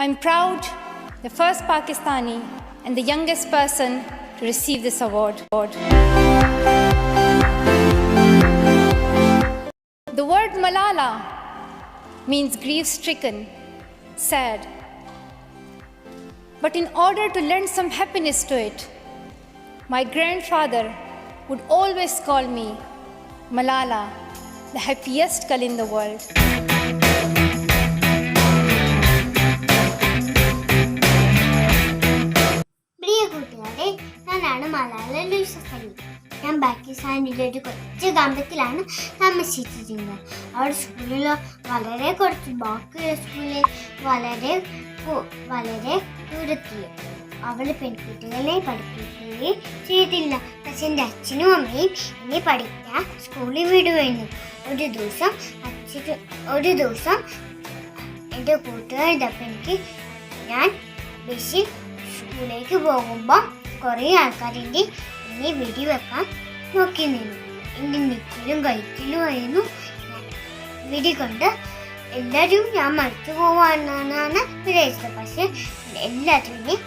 I'm proud, the first Pakistani and the youngest person to receive this award. The word Malala means grief stricken, sad. But in order to lend some happiness to it, my grandfather would always call me Malala, the happiest girl in the world. ഒരു കൊച്ചു ഗ്രാമത്തിലാണ് താമസിച്ചിരുന്നത് അവിടെ സ്കൂളിൽ വളരെ കുറച്ച് ബാക്കിയുള്ള സ്കൂളിൽ വളരെ വളരെ ദൂരത്തിൽ. അവൾ പെൺകുട്ടികളെ പഠിപ്പിക്കുകയും ചെയ്തില്ല. പക്ഷെ എന്റെ അച്ഛനും അമ്മയും എന്നെ പഠിക്കാൻ സ്കൂളിൽ വിടുമായിരുന്നു ഒരു ദിവസം അച്ഛൻ ഒരു ദിവസം എന്റെ കൂട്ടുകാരിതപ്പം എനിക്ക് ഞാൻ ബസ്സിൽ സ്കൂളിലേക്ക് പോകുമ്പോൾ കുറേ ആൾക്കാരെന്റെ എന്നെ വെടിവെക്കാൻ നോക്കി നിന്നു എന്റെ നെറ്റിലും കഴുത്തിലുമായിരുന്നു വിടി കൊണ്ട് എല്ലാവരും ഞാൻ മരിച്ചു പോവാന്നാണ് വിചാരിച്ചത്. പക്ഷെ എല്ലാവരും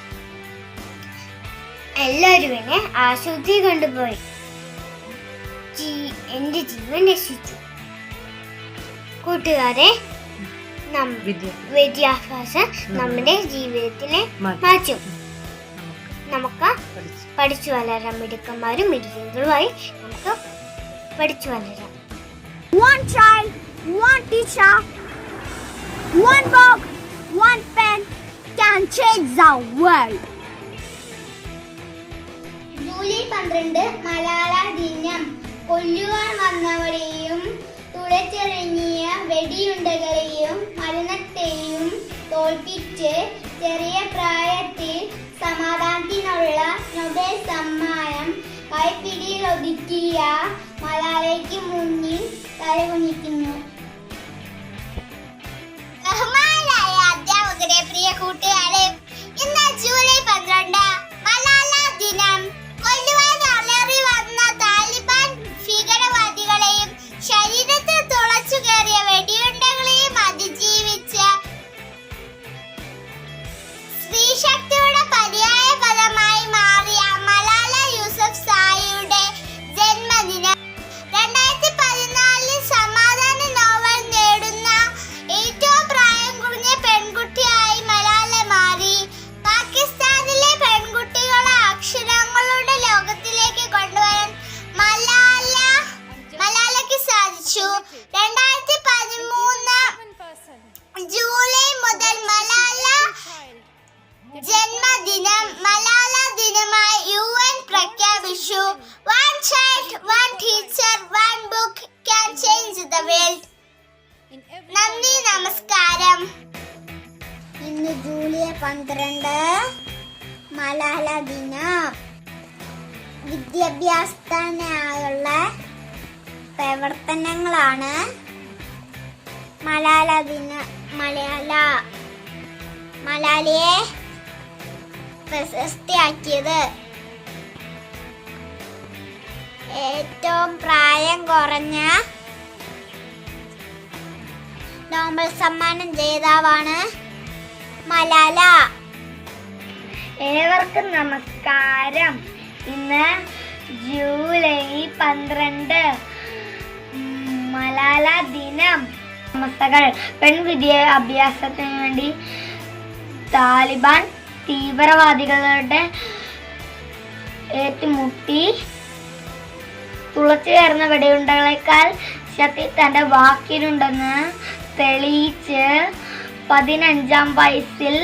എല്ലാവരും എന്നെ ആശുപത്രി കൊണ്ടുപോയി. എന്റെ ജീവൻ രക്ഷിച്ചു. കൂട്ടുകാരെ വിദ്യാഭ്യാസം. നമ്മുടെ ജീവിതത്തിനെ മാറ്റും. നമുക്ക് പഠിച്ചു വളരാം. മിടുക്കന്മാരും മിടുക്കങ്ങളുമായി നമുക്ക് പഠിച്ചു വളരാം. One child, one teacher, one book, one pen can change the world. July പന്ത്രണ്ട് മലയാള ദിനം. കൊല്ലുവാൻ വന്നവരെയും തുളച്ചെറിഞ്ഞിയ വെടിയുണ്ടകളെയും മരണത്തെയും തോൽപ്പിച്ച് ചെറിയ പ്രായത്തിൽ സമാധാനത്തിനുള്ള നൊബേൽ സമ്മാനം കൈപ്പിടിയിൽ ഒതുക്കിയ മലാലയ്ക്ക് മുന്നിൽ തലകുനിക്കുന്നു. പന്ത്രണ്ട്. മലാല ദിനം. വിദ്യാഭ്യാസത്തിനായുള്ള പ്രവർത്തനങ്ങളാണ് മലാല ദിന മലയാള മലാലയെ പ്രശസ്തിയാക്കിയത്. ഏറ്റവും പ്രായം കുറഞ്ഞ നോബൽ സമ്മാനം ജേതാവാണ് മലാല. ഏവർക്കും നമസ്കാരം. ഇന്ന് ജൂലൈ പന്ത്രണ്ട്. മലാല ദിനം. സമസ്തകൾ പെൺവിദ്യാഭ്യാസത്തിന് വേണ്ടി താലിബാൻ തീവ്രവാദികളുടെ ഏറ്റുമുട്ടി തുളച്ചു കയറുന്ന വെടിയുണ്ടകളേക്കാൾ ശക്തി തന്റെ വാക്കിനുണ്ടെന്ന് തെളിയിച്ച് പതിനഞ്ചാം വയസ്സിൽ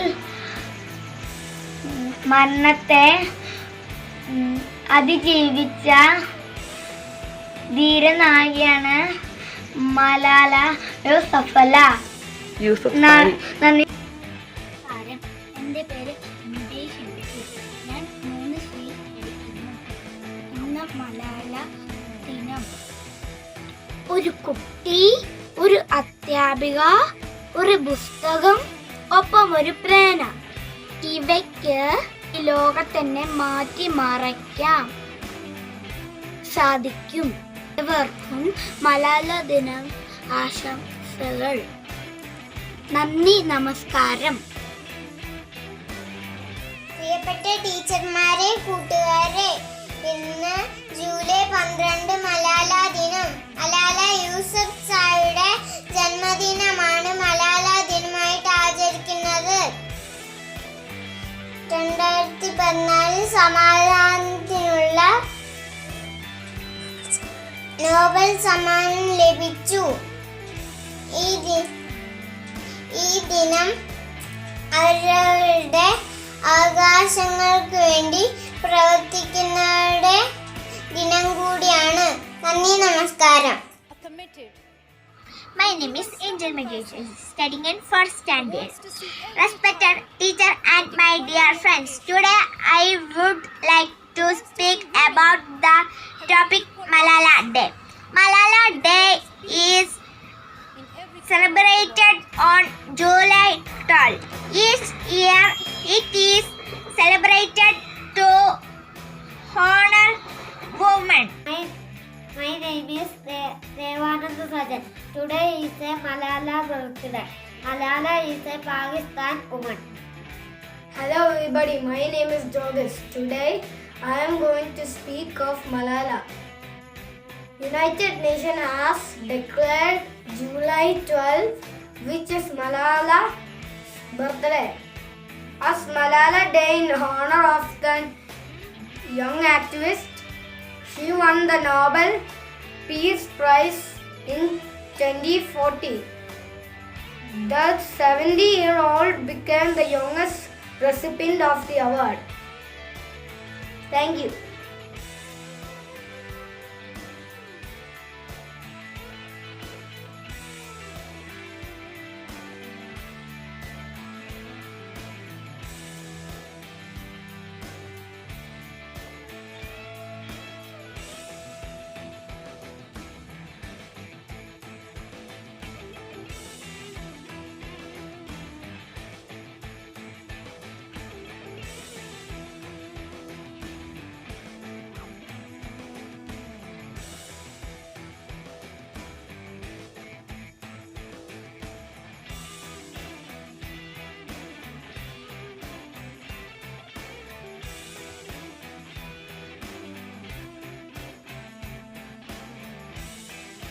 മരണത്തെ അതിജീവിച്ച ധീരനായിയാണ് മലാല യൂസഫല നന്ദി. എന്റെ പേര് ഞാൻ മൂന്ന് സി പഠിക്കുന്നു ഇന്ന് മലാല ദിനം. ഒരു കുട്ടി ഒരു അധ്യാപിക ഒരു പുസ്തകം ഒപ്പം ഒരു പേന ഇവയ്ക്ക് ലോകത്തന്നെ മാറ്റി മറയ്ക്കാം. സാധിക്കും. ഇവർക്കും മലയാള ദിനം ആശംസകൾ. നന്ദി നമസ്കാരം. പ്രിയപ്പെട്ട ടീച്ചർമാരെ കൂട്ടുകാരെ ഇന്ന് ജൂലൈ പന്ത്രണ്ട് മലാല ദിനം. മലാല യൂസഫ് സായുടെ ജന്മദിനമാണ് മലാല ദിനമായിട്ട് ആചരിക്കുന്നത്. രണ്ടായിരത്തി പതിനാലിൽ സമാധാനത്തിനുള്ള നോബൽ സമ്മാനം ലഭിച്ചു. ഈ ദിനം അവരവരുടെ അവകാശങ്ങൾക്ക് വേണ്ടി പ്രവർത്തിക്കുന്നവരുടെ ദിനം കൂടിയാണ്. നന്ദി നമസ്കാരം. My name is Angel Mediation, studying in first standard. Respected teacher and my dear friends, today I would like to speak about the topic Malala Day. Malala Day is celebrated on July 12. Pakistan. Hello everybody, my name is Jogas. Today I am going to speak of Malala. United Nations has declared July 12 which is Malala's birthday as Malala Day in honor of the young activist. She won the Nobel Peace Prize in 2014. The 70 year old became the youngest recipient of the award. Thank you.